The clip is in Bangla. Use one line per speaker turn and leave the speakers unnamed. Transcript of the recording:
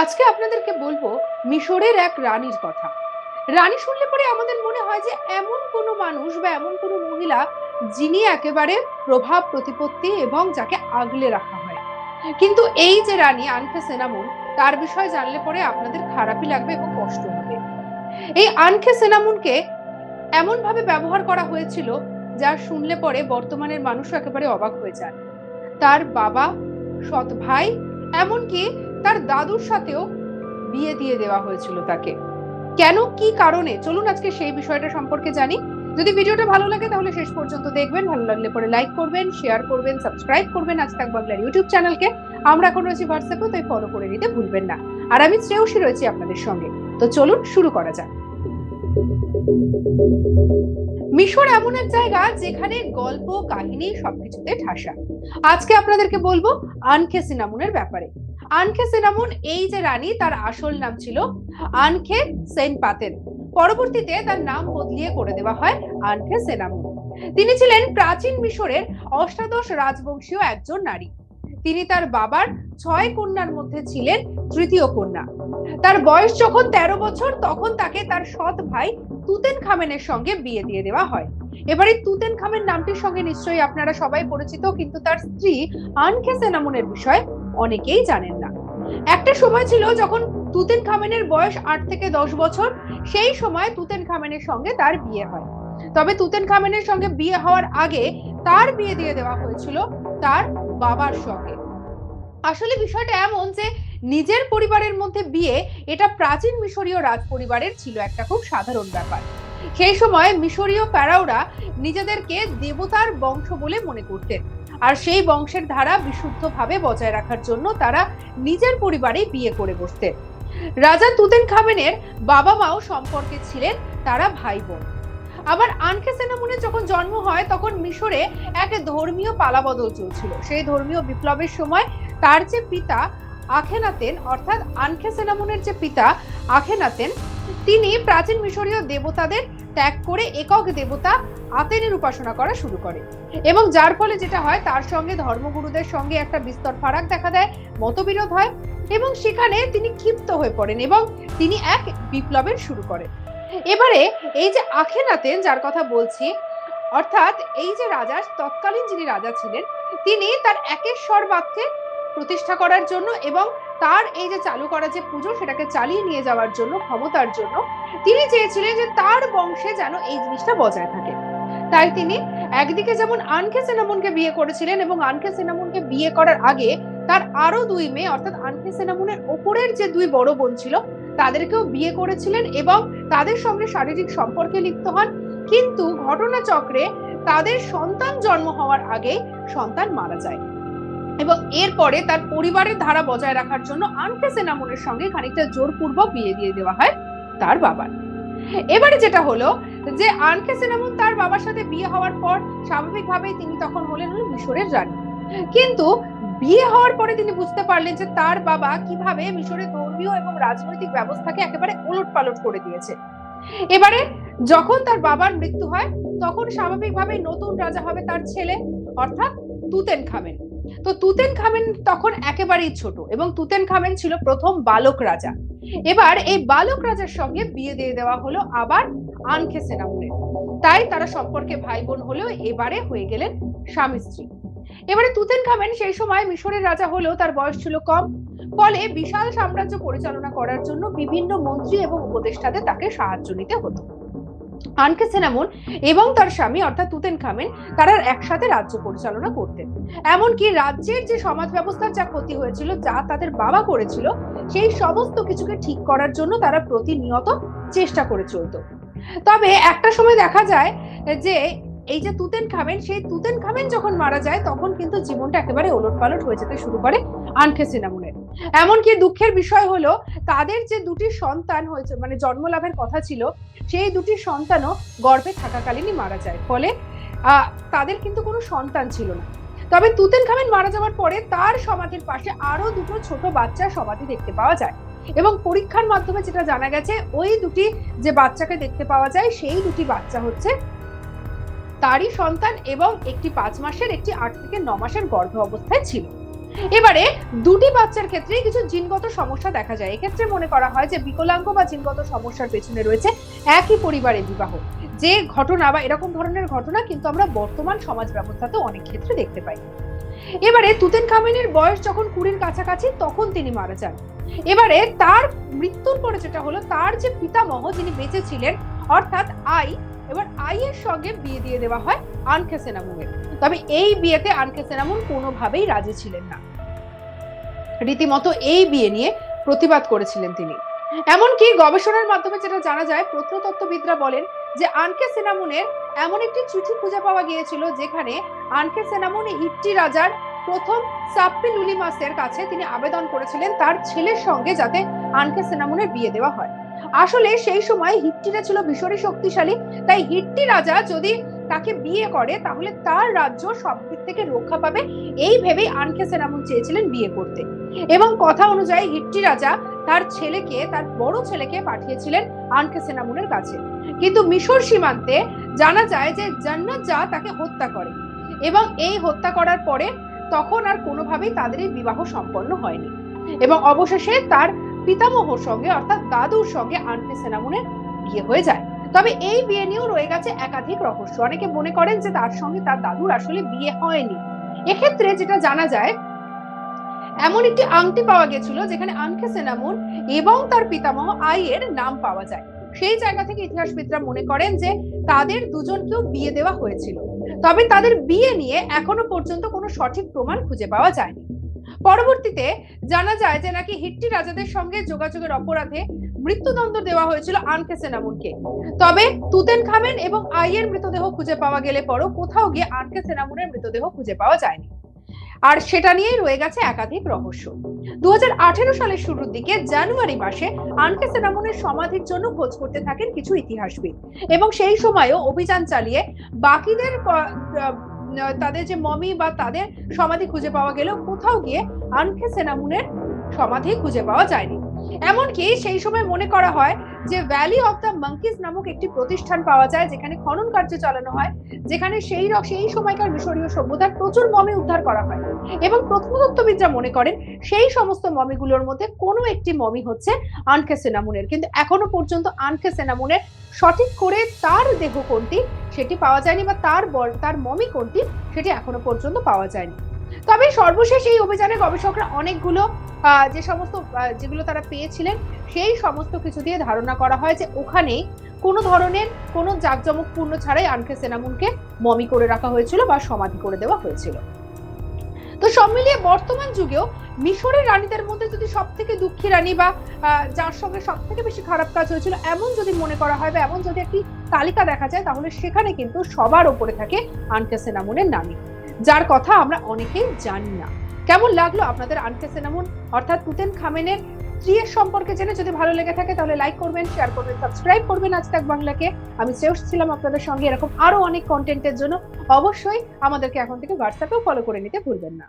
আজকে আপনাদেরকে বলব মিশরের এক রানীর কথা। রানী শুনলে পরে আমাদের মনে হয় যে এমন কোনো মানুষ বা এমন কোনো মহিলা যিনি একেবারে প্রভাব, প্রতিপত্তি এবং যাকে আগলে রাখা হয়। কিন্তু এই যে রানী আনখে সেনামুন, তার বিষয়ে জানলে পরে আপনাদের খারাপই লাগবে এবং কষ্ট হবে। এই আনখে সেনামুনকে এমন ভাবে ব্যবহার করা হয়েছিল যা শুনলে পরে বর্তমানের মানুষ একেবারে অবাক হয়ে যান তার বাবা, সৎ ভাই, এমনকি তার দাদুর সাথেও বিয়ে দিয়ে দেওয়া হয়েছিল তাকে। কেন, কি কারণে? চলুন আজকে সেই বিষয়টা সম্পর্কে জানি। যদি ভিডিওটা ভালো লাগে তাহলে শেষ পর্যন্ত দেখবেন। ভালো লাগলে পরে লাইক করবেন শেয়ার করবেন সাবস্ক্রাইব করবেন আজ তাক বাংলার ইউটিউব চ্যানেলকে আমরা এখন রয়েছি হোয়াটসঅ্যাপে তাই ফলো করে নিতে ভুলবেন না। আর আমি শ্রেয়সী রয়েছি আপনাদের সঙ্গে। তো চলুন শুরু করা যাক। মিশর এমন এক জায়গা যেখানে গল্প, কাহিনী সবকিছুতে ঠাসা। আজকে আপনাদেরকে বলব আনখে সিনামুনের ব্যাপারে। আনখে সিনামুন, এই যে রানী, তার আসল নাম ছিল আনখে সেন পাতেন পরবর্তীতে তার নাম বদলিয়ে করে দেওয়া হয় আনখে সেনামুন। তিনি ছিলেন প্রাচীন মিশরের অষ্টাদশ রাজবংশীয় একজন নারী। তিনি তার বাবার ছয় কন্যার মধ্যে ছিলেন তৃতীয় কন্যা। তার বয়স যখন তেরো বছর, তখন তাকে তার সৎ ভাই তুতেন খামেনের সঙ্গে বিয়ে দিয়ে দেওয়া হয়। এবারে তুতেন খামের নামটির সঙ্গে নিশ্চয়ই আপনারা সবাই পরিচিত, কিন্তু তার স্ত্রী আনখে সেনামুনের বিষয়ে অনেকেই জানেন। একটা সময় ছিল যখন তুতেন খামেনের বয়স আট থেকে দশ বছর, সেই সময় তুতেন খামেনের সঙ্গে তার বিয়ে হয়। তবে তুতেন খামেনের সঙ্গে বিয়ে হওয়ার আগে তার বিয়ে দিয়ে দেওয়া হয়েছিল তার বাবার সঙ্গে। আসলে বিষয়টা এমন যে নিজের পরিবারের মধ্যে বিয়ে, এটা প্রাচীন মিশরীয় রাজ পরিবারের ছিল একটা খুব সাধারণ ব্যাপার। সেই সময় মিশরীয় প্যারাওরা নিজেদেরকে দেবতার বংশ বলে মনে করতেন। আর সেই বংশের ধারা বিশুদ্ধভাবে বজায় রাখার জন্য তারা নিজের পরিবারেই বিয়ে করে বসতেন রাজা তুতেন খামেনের বাবা মাও সম্পর্কে ছিলেন তারা ভাই বোন আবার আনখে সেনামুনের যখন জন্ম হয়, তখন মিশরে এক ধর্মীয় পালাবদল চলছিল। সেই ধর্মীয় বিপ্লবের সময় তার যে পিতা আখেনাতেন, অর্থাৎ আনখে সেনামুনের যে পিতা আখেনাতেন, তিনি প্রাচীন মিশরীয় দেবতাদের ত্যাগ করে একক দেবতা আতেনের উপাসনা করা শুরু করে। এবং যার ফলে যেটা হয়, তার সঙ্গে ধর্মগুরুদের সঙ্গে একটা বিস্তর ফারাক দেখা দেয়, মতবিরোধ হয় এবং সেখানে তিনি ক্ষিপ্ত হয়ে পড়েন এবং তিনি এক বিপ্লবের শুরু করেন। এবারে এই যে আখেনাতেন, যার কথা বলছি, অর্থাৎ এই যে রাজা, তৎকালীন যিনি রাজা ছিলেন, তিনি তার একেশ্বর বাদকে প্রতিষ্ঠা করার জন্য এবং তার এই যে চালু করা যে পুজো, সেটাকে চালিয়ে নিয়ে যাওয়ার জন্য, ক্ষমতার জন্য, তিনি চেয়েছিলেন যে তার বংশে যেন এই জিনিসটা বজায় থাকে। তাই তিনি একদিকে যেমন আনখে সেনামুনকে বিয়ে করেছিলেন এবং আনখে সেনামুনকে বিয়ে করার আগে তার আরও দুই মেয়ে, অর্থাৎ আনখে সেনামুনের ওপরের যে দুই বড় বোন ছিল, তাদেরকেও বিয়ে করেছিলেন এবং তাদের সঙ্গে শারীরিক সম্পর্কে লিপ্ত হন। কিন্তু ঘটনাচক্রে তাদের সন্তান জন্ম হওয়ার আগে সন্তান মারা যায়। এবং এরপরে তার পরিবারের ধারা বজায় রাখার জন্য আনখে সেনামুনের সঙ্গে খানিকটা জোরপূর্বক বিয়ে দিয়ে দেওয়া হয় তার বাবার। এবারে যেটা হলো যে আনখে সেনামুন তার বাবার সাথে বিয়ে হওয়ার পর স্বাভাবিকভাবেই তিনি তখন হলেন হলো মিশরের রানী। কিন্তু বিয়ে হওয়ার পরে তিনি বুঝতে পারলেন যে তার বাবা কীভাবে মিশরের ধর্মীয় এবং রাজনৈতিক ব্যবস্থাকে একেবারে ওলট পালট করে দিয়েছে। এবারে যখন তার বাবার মৃত্যু হয়, তখন স্বাভাবিকভাবে নতুন রাজা হবে তার ছেলে। অর্থাৎ তুতেন খামেন তো তুতেন খামেন তখন একেবারেই ছোট এবং তুতেন খামেন ছিল প্রথম বালক রাজা। এবার এই বালক রাজার সঙ্গে বিয়ে দিয়ে দেওয়া হলো আবার আনখে সেনামুনের তাই তারা সম্পর্কে ভাই বোন হলেও এবারে হয়ে গেলেন স্বামী স্ত্রী। এবারে তুতেন খামেন সেই সময় মিশরের রাজা হলেও তার বয়স ছিল কম। ফলে বিশাল সাম্রাজ্য পরিচালনা করার জন্য বিভিন্ন মন্ত্রী এবং উপদেষ্টাদের তাকে সাহায্য নিতে হতো। আনকে সেনামুন এবং তার স্বামী, অর্থাৎ তুতেন খামেন তারা একসাথে রাজ্য পরিচালনা করতেন। এমনকি রাজ্যের যে সমাজ ব্যবস্থার যা ক্ষতি হয়েছিল, যা তাদের বাবা করেছিল, সেই সমস্ত কিছুকে ঠিক করার জন্য তারা প্রতিনিয়ত চেষ্টা করে চলত। তবে একটা সময় দেখা যায় যে এই যে তুতেন খামেন, সেই তুতেন খামেন যখন মারা যায়, তখন কিন্তু জীবনটা একেবারে ওলটপালট হয়ে যেতে শুরু করে আনখে সিনামুনের এমনকি দুঃখের বিষয় হলো, তাদের যে দুটি সন্তান হয়েছে মানে জন্ম লাভের কথা ছিল, সেই দুটি সন্তানও গর্ভে থাকাকালীনই মারা যায়। ফলে তাদের কিন্তু কোনো সন্তান ছিল না। তবে তুতেন খামেন মারা যাওয়ার পরে তার সমাধির পাশে আরও দুটো ছোট বাচ্চার সমাধি দেখতে পাওয়া যায় এবং পরীক্ষার মাধ্যমে যেটা জানা গেছে, ওই দুটি যে বাচ্চাকে দেখতে পাওয়া যায়, সেই দুটি বাচ্চা হচ্ছে তারই সন্তান এবং একটি পাঁচ মাসের, একটি আট থেকে ন মাসের গর্ভ অবস্থায় ছিল। এবারে দুটি বাচ্চার ক্ষেত্রে কিছু জিনগত সমস্যা দেখা যায়। এক্ষেত্রে মনে করা হয় যে বিকলাঙ্গ বা জিনগত সমস্যার পেছনে রয়েছে একই পরিবারে বিবাহ। যে ঘটনা বা এরকম ধরনের ঘটনা কিন্তু আমরা বর্তমান সমাজ ব্যবস্থাতে অনেক ক্ষেত্রে দেখতে পাই। এবারে তুতেন খামেনের বয়স যখন কুড়ির কাছাকাছি, তখন তিনি মারা যান। এবারে তার মৃত্যুর পরে যেটা হলো, তার যে পিতামহ যিনি বেঁচে ছিলেন, অর্থাৎ আই এবার আই এর সঙ্গে বিয়ে দিয়ে দেওয়া হয় আনখে সেনামুনের তবে এই বিয়েতে আনখে সেনামুন কোনোভাবেই রাজি ছিলেন না। রীতিমতো এই বিয়ে নিয়ে প্রতিবাদ করেছিলেন তিনি। এমনকি গবেষণার মাধ্যমে যেটা জানা যায়, প্রত্নতত্ত্ববিদরা বলেন যে আনকে সেনামুনের এমন একটি চিঠি খুঁজে পাওয়া গিয়েছিল যেখানে আনকে সেনামুন হিট্টি রাজার প্রথম সাপ্পি লুলিমাসের কাছে তিনি আবেদন করেছিলেন তার ছেলের সঙ্গে যাতে আনকে সেনামুনের বিয়ে দেওয়া হয়। আসলে সেই সময় হিট্টিরা ছিল ভীষণই শক্তিশালী। তাই হিট্টি রাজা যদি তাকে বিয়ে করে, তাহলে তার রাজ্য সব দিক থেকে রক্ষা পাবে। এই ভেবেই আনকে সেনামুন চেয়েছিলেন বিয়ে করতে। এবং কথা অনুযায়ী হিট্টি রাজা তার ছেলেকে, তার বড় ছেলেকে পাঠিয়েছিলেন আনকে সেনামুনের কাছে। কিন্তু মিশর সীমান্তে জানা যায় যে জান্নাত যা তাকে হত্যা করে। এবং এই হত্যা করার পরে তখন আর কোনোভাবেই তাদের এই বিবাহ সম্পন্ন হয়নি। এবং অবশেষে তার পিতামহর সঙ্গে, অর্থাৎ দাদুর সঙ্গে আনকে সেনামুনের বিয়ে হয়ে যায়। তবে এই বিয়ে নিয়েও রয়ে গেছে একাধিক রহস্য। অনেকে মনে করেন যে তার সঙ্গে তার দাদুর আসলে বিয়ে হয়নি। এক্ষেত্রে যেটা জানা যায়, এমন একটি আংটি পাওয়া গেছিল যেখানে আনখে সেনামুন এবং তার পিতামহ আইয়ের নাম পাওয়া যায়। সেই জায়গা থেকে ইতিহাসবিদরা মনে করেন যে তাদের দুজনকেও বিয়ে দেওয়া হয়েছিল। তবে তাদের বিয়ে নিয়ে এখনও পর্যন্ত কোনো সঠিক প্রমাণ খুঁজে পাওয়া যায়নি। পরবর্তীতে জানা যায় যে নাকি হিট্টি রাজাদের সঙ্গে যোগাযোগের অপরাধে মৃত্যুদণ্ড দেওয়া হয়েছিল আনকে সেনামুনকে তবে তুতেন খামেন এবং আইয়ের মৃতদেহ খুঁজে পাওয়া গেলে পরও কোথাও গিয়ে আনকে সেনামুনের মৃতদেহ খুঁজে পাওয়া যায়নি। আর সেটা নিয়েই রয়ে গেছে একাধিক রহস্য। দু সালের শুরুর দিকে জানুয়ারি মাসে আনকে সেনামুনের সমাধির জন্য খোঁজ করতে থাকেন কিছু ইতিহাসবিদ এবং সেই সময়ও অভিযান চালিয়ে বাকিদের তাদের যে মমি বা তাদের সমাধি খুঁজে পাওয়া গেলেও কোথাও গিয়ে আনখে সেনামুনের সমাধি খুঁজে পাওয়া যায়নি। এমনকি সেই সময় মনে করা হয় যে ভ্যালি অফ দ্য মাঙ্কিজ নামক একটি প্রতিষ্ঠান পাওয়া যায় যেখানে খনন কার্য চালানো হয়, যেখানে সেই সেই সময়কার মিশরীয় সভ্যতার প্রচুর মমি উদ্ধার করা হয়। এবং প্রত্নতত্ত্ববিদরা মনে করেন সেই সমস্ত মমিগুলোর মধ্যে কোনো একটি মমি হচ্ছে আনখে সেনামুনের কিন্তু এখনও পর্যন্ত আনখে সেনামুনের সঠিক করে তার দেহ কোনটি সেটি পাওয়া যায়নি বা তার তার মমি কোনটি সেটি এখনও পর্যন্ত পাওয়া যায়নি। তবে সর্বশেষ এই অভিযানে গবেষকরা অনেকগুলো যে সমস্ত যেগুলো তারা পেয়েছিলেন, সেই সমস্ত কিছু দিয়ে ধারণা করা হয় যে ওখানে কোনো ধরনের কোনো জাঁকজমকপূর্ণ ছাড়াই আনখে সেনামুনকে মমি করে রাখা হয়েছিল বা সমাধি করে দেওয়া হয়েছিল। তো সব মিলিয়ে বর্তমান যুগেও মিশরের রানীদের মধ্যে যদি সব থেকে দুঃখী রানী বা যার সঙ্গে সব থেকে বেশি খারাপ কাজ হয়েছিল, এমন যদি মনে করা হয় বা এমন যদি একটি তালিকা দেখা যায়, তাহলে সেখানে কিন্তু সবার ওপরে থাকে আনকে সেনামুনের নামই যার কথা আমরা অনেকেই জানি না। কেমন লাগল আপনাদের আনকে অর্থাৎ কুতেন খামেনের স্ত্রীর সম্পর্কে জেনে যদি ভালো লেগে থাকে তাহলে লাইক করবেন শেয়ার করবেন সাবস্ক্রাইব করবেন আজ তাক বাংলাকে। আমি শ্রেয়স ছিলাম আপনাদের সঙ্গে। এরকম আরও অনেক কন্টেন্টের জন্য অবশ্যই আমাদেরকে এখন থেকে হোয়াটসঅ্যাপেও ফলো করে নিতে ভুলবেন না।